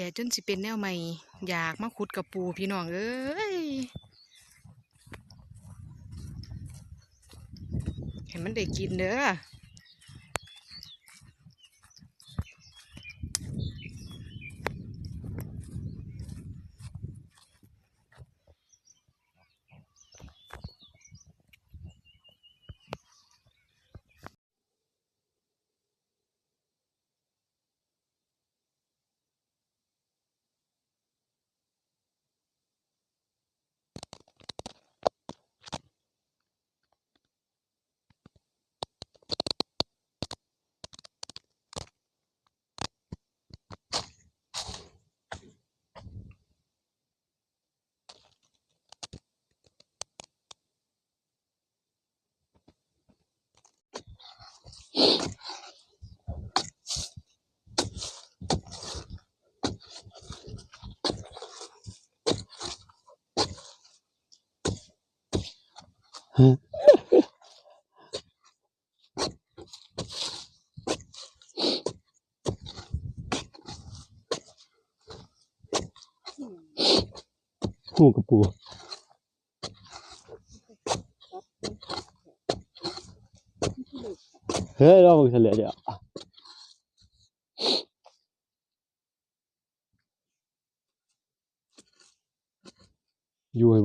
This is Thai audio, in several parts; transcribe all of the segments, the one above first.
ดดจนสิเป็นแนวใหม่อยากมาขุดกับปูพี่น้องเอ้ยเห็นมันได้กินเด้อ หูกระ ปูเฮ้ยเราเฉลี่ยเดี๋ยวอยู่ให้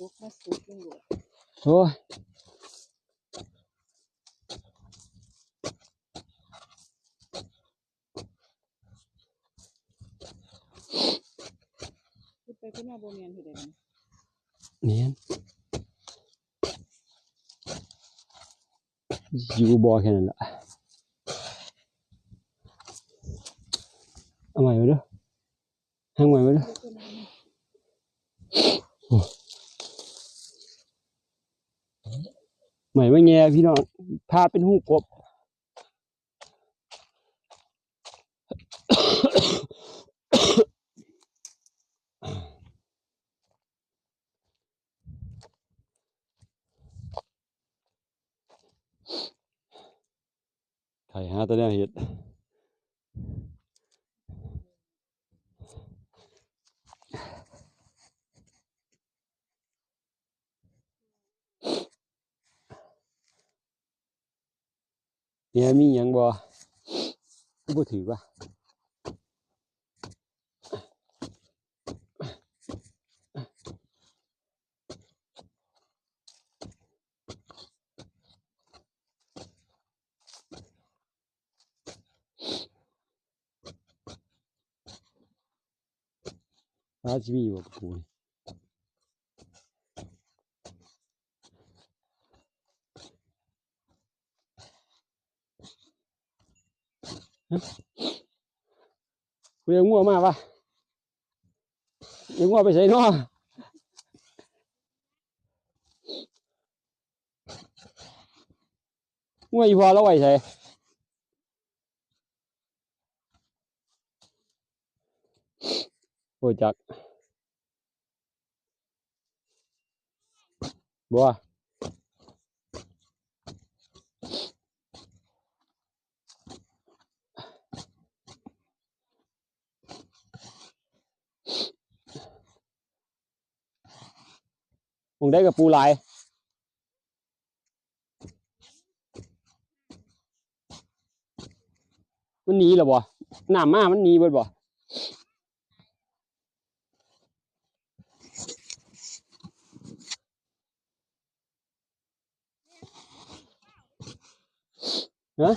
บ่นี่เต็กตัวบ่นะซุกมาซุกยังอยู่โอ้ยขึ้นไปขึ้นมาบนเมียนที่ใดมันเนียนอยู่บ่อแค่นั้นแหละเอาใหม่มาเด้อให้ใหม่มาเด้อ ใหม่ไม่แง่พี่น้องพาเป็นหูกบไข่หาตัวเนี้ยเห็ด เนี่ยมีหยังบ่บ่ถือป่ะปลาสิมีบ่กับปูนี่ กูยังงัวมาป่ะยังงัวไปใส่เนาะงัวอีพอแล้วไว้ใส่โอ้จักบัว ได้กับปูหลายมันหนีหรอบ่หน้ำมามันหนีเบิดบ่ฮะเดี๋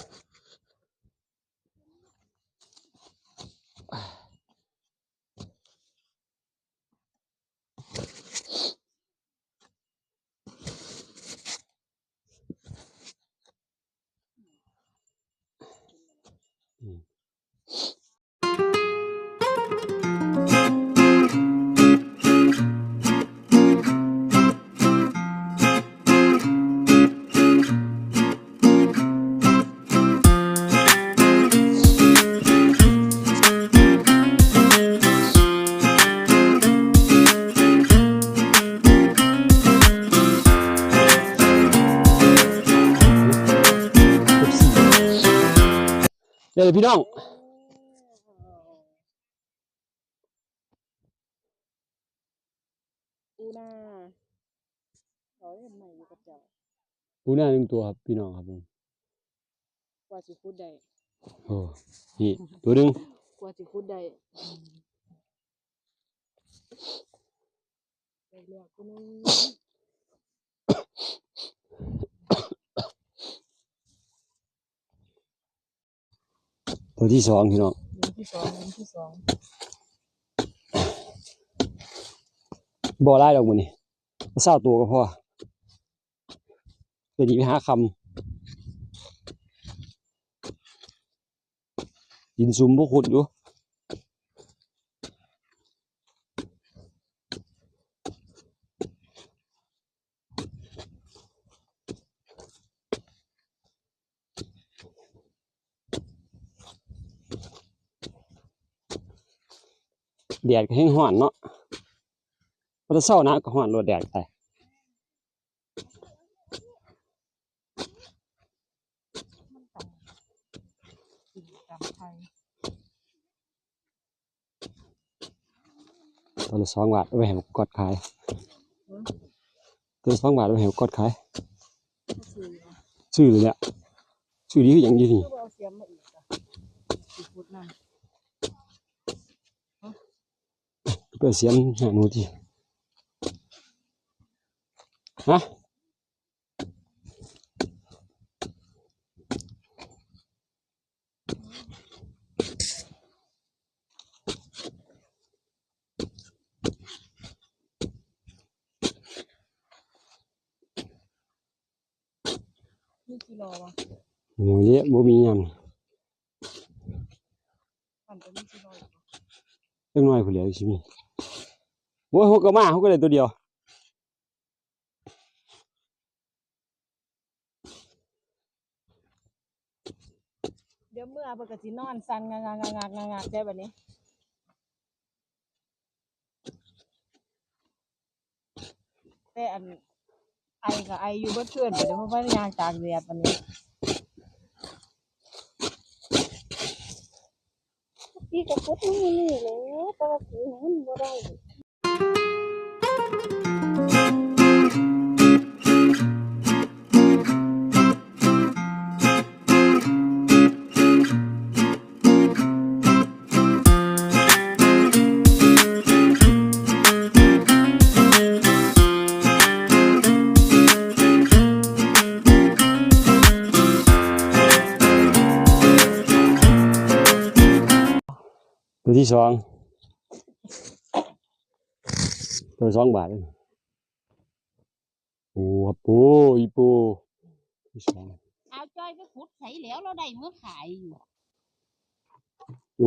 ยวพี่น้องปูนาเขาเล่นใหม่อยู่กับเจ้าปูหน้าหนึ่งตัวครับ พี่น้องครับผมกว่าสิคุดได้โอ้นี่ตัวหนึ่งกว่าสิคุดได้ได้เลือกคนนึง ตัวที่สองพี่น้องหนึ่งที่สองหนึ่งที่สองบ่อไล่ดอกมันนี่เศร้าตัวก็พอตัวนี้ไปหาคำดินซุ่มพวกขุดอยู่ แดดก็แห้งห่อนเนาะพอจะเศร้านะก็ห่อนรดแดดไปตามไทยตัวละสองบาทเอาไปให้กดขายตัวละสองบาทเอาไปให้กดขายก็คือซื้อเลยเนี่ยซื้อดีคืออย่างนี้นี่คือเอาเสียมมาอีกอะสิคุดนั่น เปิดเสียงหาหนูทีฮะี่กิโลวะหนูเยอะบ่มีหยังปั่นไปนี่กิโลอีกวะเล็กน้อยผู้เหลียวสิมี โอ้ยเขาก็มาเขาก็ได้ตัวเดียว เดี๋ยวเมื่อปกตินอนสั่นงางางางางางาได้แบบนี้แต่อันไอกับไออยู่เบ่เพื่อนเดี๋ยวเพราะว่ายางจากแดดวันนี้พี่กับพุทธมันนี่แหละแต่ว่าสีมันบ่ได้ ตัวที่สองตัวละสองบาทเลยโ